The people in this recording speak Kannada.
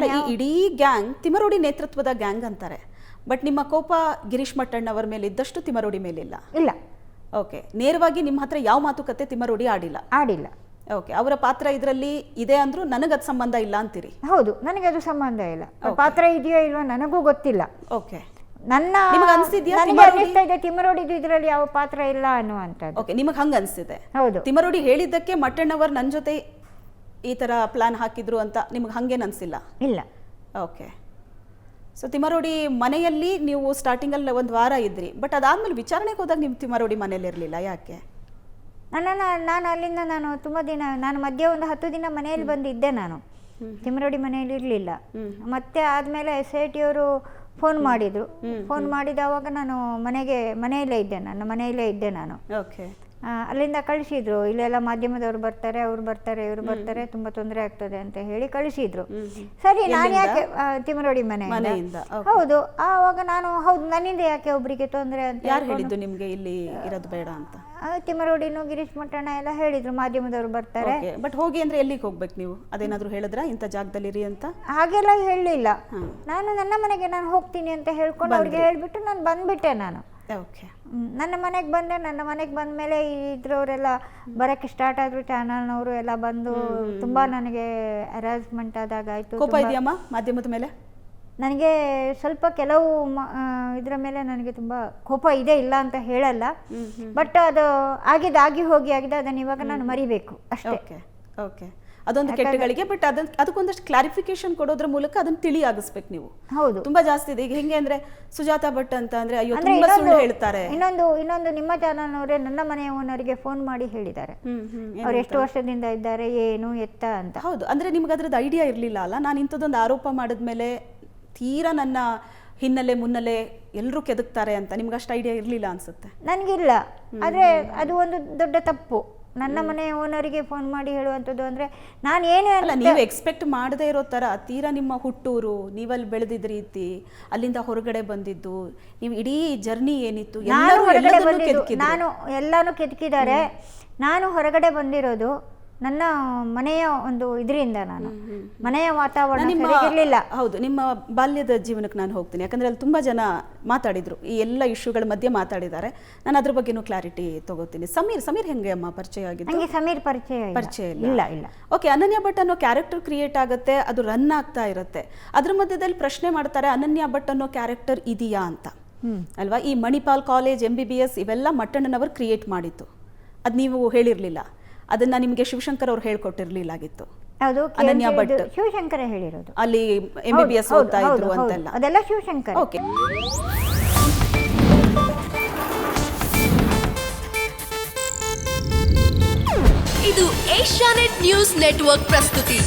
ನಾನು ಈ ಇಡೀ ಗ್ಯಾಂಗ್ ತಿಮರೋಡಿ ನೇತೃತ್ವದ ಗ್ಯಾಂಗ್ ಅಂತಾರೆ. ಬಟ್ ನಿಮ್ಮ ಕೋಪ ಗಿರೀಶ್ ಮಟ್ಟಣ್ಣ ಅವರ ಮೇಲೆ ಇದ್ದಷ್ಟು ತಿಮರೋಡಿ ಮೇಲಿಲ್ಲ. ಇಲ್ಲ. ಓಕೆ. ನೇರವಾಗಿ ನಿಮ್ಮ ಹತ್ರ ಯಾವ ಮಾತುಕತೆ ತಿಮರೋಡಿ ಆಡಿಲ್ಲ? ಆಡಿಲ್ಲ. ಓಕೆ. ಅವರ ಪಾತ್ರ ಇದರಲ್ಲಿ ಇದೆ ಅಂದ್ರೂ ಅದು ಸಂಬಂಧ ಇಲ್ಲ ಅಂತೀರಿ? ಹೌದು ನನಗೆ ಅದು ಸಂಬಂಧ ಇಲ್ಲ. ಪಾತ್ರ ಇದೆಯೋ ಇಲ್ವೋ ನನಗೂ ಗೊತ್ತಿಲ್ಲ. ಓಕೆ. ನನ್ನ ನಿಮಗೆ ಅನ್ಸಿದ್ಯಾ ಇದೆ ಇದರಲ್ಲಿ ಯಾವ ಪಾತ್ರ ಇಲ್ಲ ಅನ್ನುವಂಥದ್ದು. ಓಕೆ ನಿಮಗೆ ಹಂಗ ಅನ್ಸಿದೆ? ಹೌದು. ತಿಮರೋಡಿ ಹೇಳಿದ್ದಕ್ಕೆ ಮಟ್ಟಣ್ಣವರ್ ನನ್ನ ಜೊತೆ ಈ ಥರ ಪ್ಲಾನ್ ಹಾಕಿದ್ರು ಅಂತ ನಿಮ್ಗೆ ಹಂಗೇನು ಅನಿಸಿಲ್ಲ? ಇಲ್ಲ. ಓಕೆ ಸೊ ತಿಮರೋಡಿ ಮನೆಯಲ್ಲಿ ನೀವು ಸ್ಟಾರ್ಟಿಂಗಲ್ಲಿ ಒಂದು ವಾರ ಇದ್ರಿ ಬಟ್ ಅದಾದ್ಮೇಲೆ ವಿಚಾರಣೆಗೆ ಹೋದಾಗ ನೀವು ತಿಮರೋಡಿ ಮನೇಲಿ ಇರಲಿಲ್ಲ ಯಾಕೆ? ನಾನು ನಾನು ಅಲ್ಲಿಂದ ನಾನು ತುಂಬ ದಿನ ನಾನು ಮಧ್ಯೆ ಒಂದು ಹತ್ತು ದಿನ ಮನೆಯಲ್ಲಿ ಬಂದಿದ್ದೆ ನಾನು. ತಿಮರೋಡಿ ಮನೆಯಲ್ಲಿ ಇರಲಿಲ್ಲ. ಮತ್ತೆ ಆದಮೇಲೆ ಎಸ್ ಐ ಟಿಯವರು ಫೋನ್ ಮಾಡಿದರು ಫೋನ್ ಮಾಡಿದವಾಗ ನಾನು ಮನೆಗೆ ಮನೆಯಲ್ಲೇ ಇದ್ದೆ ನಾನು ಮನೆಯಲ್ಲೇ ಇದ್ದೆ ನಾನು. ಓಕೆ ಅಲ್ಲಿಂದ ಕಳಿಸಿದ್ರು. ಇಲ್ಲೆಲ್ಲ ಮಾಧ್ಯಮದವ್ರು ಬರ್ತಾರೆ ಅವ್ರು ಬರ್ತಾರೆ ಇವ್ರು ಬರ್ತಾರೆ ತುಂಬಾ ತೊಂದರೆ ಆಗ್ತದೆ ಅಂತ ಹೇಳಿ ಕಳಿಸಿದ್ರು. ಸರಿ ನಾನು ಯಾಕೆ ತಿಮರೋಡಿ ಮನೆ ಮನೆಯಿಂದ? ಹೌದು ಆವಾಗ ನಾನು ಹೌದು ನನ್ನಿಂದ ಯಾಕೆ ಒಬ್ಬರಿಗೆ ತೊಂದರೆ ಅಂತ ಯಾರು ಹೇಳಿದ್ದು ನಿಮಗೆ ಇಲ್ಲಿ ಇರೋದು ಬೇಡ ಅಂತ? ಆ, ತಿಮ್ಮರೋಡಿನು ಗಿರೀಶ್ ಮಟ್ಟಣ್ಣ ಎಲ್ಲ ಹೇಳಿದ್ರು ಮಾಧ್ಯಮದವ್ರು ಬರ್ತಾರೆ. ಬಟ್ ಹೋಗಿ ಅಂದ್ರೆ ಎಲ್ಲಿಗೆ ಹೋಗ್ಬೇಕು ನೀವು? ಅದೇನಾದ್ರು ಹೇಳಿದ್ರ ಇಂಥ ಜಾಗದಲ್ಲಿರಿ ಅಂತ? ಹಾಗೆಲ್ಲ ಹೇಳಲಿಲ್ಲ ನಾನು ನನ್ನ ಮನೆಗೆ ನಾನು ಹೋಗ್ತೀನಿ ಅಂತ ಹೇಳ್ಕೊಂಡು ಅವ್ರಿಗೆ ಹೇಳ್ಬಿಟ್ಟು ನಾನು ಬಂದ್ಬಿಟ್ಟೆ ನಾನು. ಓಕೆ. ನನ್ನ ಮನೆಗೆ ಬಂದೆ ನನ್ನ ಮನೆಗೆ ಬಂದ ಮೇಲೆ ಇದ್ರವರೆಲ್ಲ ಬರಕ್ಕೆ ಸ್ಟಾರ್ಟ್ ಆದ್ರು ಚಾನಲ್ನವರು ಎಲ್ಲ ಬಂದು ತುಂಬಾ ನನಗೆ ಅರೇಂಜ್ಮೆಂಟ್ ಆದಾಗ ಆಯ್ತು ಕೋಪ ಇದೆಯಮ್ಮ ಮಾಧ್ಯಮದ ಮೇಲೆ? ನನಗೆ ಸ್ವಲ್ಪ ಕೆಲವು ಇದ್ರ ಮೇಲೆ ನನಗೆ ತುಂಬ ಕೋಪ ಇದೆ ಇಲ್ಲ ಅಂತ ಹೇಳಲ್ಲ. ಬಟ್ ಅದು ಆಗಿದ್ದು ಆಗಿ ಹೋಗಿ ಆಗಿದೆ ಅದನ್ನು ಇವಾಗ ನಾನು ಮರಿಬೇಕು ಅಷ್ಟೇ. Okay okay. ಅದೊಂದು ಕೆಟ್ಟಗಳಿಗೆ ಬಟ್ ಅದನ್ನ ಅದಕ್ಕೊಂದಷ್ಟು ಕ್ಲಾರಿಫಿಕೇಶನ್ ಕೊಡೋದ್ರ ಮೂಲಕ ಅದನ್ನ ತಿಳಿ ಆಗಿಸ್ಬೇಕು ನೀವು. ಹೌದು. ತುಂಬಾ ಜಾಸ್ತಿ ಇದೆ. ಈಗ ಹೆಂಗೆ ಅಂದ್ರೆ ಸುಜಾತ ಭಟ್ ಅಂತ ಅಂದ್ರೆ ಅಯ್ಯೋ ತುಂಬಾ ಸುಳ್ಳು ಹೇಳ್ತಾರೆ. ಇನ್ನೊಂದು ಇನ್ನೊಂದು ನಿಮ್ಮ ಚಾನಲ್ನವರೇ ನನ್ನ ಮನೆಯ ಓನರ್ಗೆ ಫೋನ್ ಮಾಡಿ ಹೇಳಿದ್ದಾರೆ. ಅವ್ರು ಎಷ್ಟು ವರ್ಷದಿಂದ ಇದ್ದಾರೆ ಏನು ಎತ್ತ ಅಂತ. ಹೌದು. ಅಂದ್ರೆ ನಿಮ್ಗೆ ಅದ್ರದ್ದು ಐಡಿಯಾ ಇರಲಿಲ್ಲ ಅಲ್ಲ? ನಾನು ಇಂಥದ್ದೊಂದು ಆರೋಪ ಮಾಡಿದ್ಮೇಲೆ ತೀರಾ ನನ್ನ ಹಿನ್ನೆಲೆ ಮುನ್ನೆಲೆ ಎಲ್ಲರೂ ಕೆದಕ್ತಾರೆ ಅಂತ ನಿಮ್ಗೆ ಅಷ್ಟು ಐಡಿಯಾ ಇರಲಿಲ್ಲ ಅನ್ಸುತ್ತೆ? ನನಗಿಲ್ಲ. ಆದರೆ ಅದು ಒಂದು ದೊಡ್ಡ ತಪ್ಪು. ನನ್ನ ಮನೆ ಓನರಿಗೆ ಫೋನ್ ಮಾಡಿ ಹೇಳುವಂಥದ್ದು ಅಂದರೆ ನಾನು ಏನೇ ಅಲ್ಲ ನೀವು ಎಕ್ಸ್ಪೆಕ್ಟ್ ಮಾಡದೇ ಇರೋ ಥರ ತೀರಾ ನಿಮ್ಮ ಹುಟ್ಟೂರು ನೀವಲ್ಲಿ ಬೆಳೆದಿದ್ದ ರೀತಿ ಅಲ್ಲಿಂದ ಹೊರಗಡೆ ಬಂದಿದ್ದು ನೀವು ಇಡೀ ಜರ್ನಿ ಏನಿತ್ತು? ನಾನು ಎಲ್ಲರೂ ಹೊರಗಡೆ ಬಂದಿದ್ದು ನಾನು ಎಲ್ಲಾನು ಕೆದಕಿದ್ದಾರೆ. ನಾನು ಹೊರಗಡೆ ಬಂದಿರೋದು ನನ್ನ ಮನೆಯ ಒಂದು ಇದರಿಂದ ನಾನು. ಮನೆಯ ವಾತಾವರಣ ಇರಲಿಲ್ಲ ಹೌದು ನಿಮ್ಮ ಬಾಲ್ಯದ ಜೀವನಕ್ಕೆ ನಾನು ಹೋಗ್ತೀನಿ. ಯಾಕಂದ್ರೆ ಅಲ್ಲಿ ತುಂಬಾ ಜನ ಮಾತಾಡಿದ್ರು. ಈ ಎಲ್ಲ ಇಶ್ಯೂಗಳ ಮಧ್ಯೆ ಮಾತಾಡಿದ್ದಾರೆ. ನಾನು ಅದ್ರ ಬಗ್ಗೆನೂ ಕ್ಲಾರಿಟಿ ತಗೋತೀನಿ. ಸಮೀರ್ ಸಮೀರ್ ಹೆಂಗೆ ಅಮ್ಮ? ಪರಿಚಯ ಆಗಿದೆ ನನಗೆ ಸಮೀರ್ ಪರಿಚಯ ಇಲ್ಲ. ಪರಿಚಯ ಇಲ್ಲ. ಇಲ್ಲ ಇಲ್ಲ. ಓಕೆ ಅನನ್ಯ ಭಟ್ ಅನ್ನೋ ಕ್ಯಾರೆಕ್ಟರ್ ಕ್ರಿಯೇಟ್ ಆಗುತ್ತೆ ಅದು ರನ್ ಆಗ್ತಾ ಇರುತ್ತೆ. ಅದ್ರ ಮಧ್ಯದಲ್ಲಿ ಪ್ರಶ್ನೆ ಮಾಡ್ತಾರೆ ಅನನ್ಯ ಭಟ್ ಅನ್ನೋ ಕ್ಯಾರೆಕ್ಟರ್ ಇದೆಯಾ ಅಂತ. ಅಲ್ವಾ? ಈ Manipal college M B B S ಇವೆಲ್ಲ ಮಟ್ಟಣ್ಣನವರು ಕ್ರಿಯೇಟ್ ಮಾಡಿತ್ತು ಅದು ನೀವು ಹೇಳಿರಲಿಲ್ಲ. ಅದನ್ನ ನಿಮಗೆ ಶಿವಶಂಕರ್ ಅವ್ರು ಹೇಳ್ಕೊಟ್ಟಿರ್ಲಿಲ್ಲ ಆಗಿತ್ತು ಅನನ್ಯ ಭಟ್. ಶಿವಶಂಕರ ಹೇಳಿರೋದು. ಅಲ್ಲಿ ಎಂ ಬಿ ಬಿ ಎಸ್ ಓದ್ತಾ ಇದ್ರು ಅಂತೆಲ್ಲ. ಅದೆಲ್ಲ ಶಿವಶಂಕರ್. ಓಕೆ. ಇದು ಏಷ್ಯಾನೆಟ್ ನ್ಯೂಸ್ ನೆಟ್ವರ್ಕ್ ಪ್ರಸ್ತುತಿ.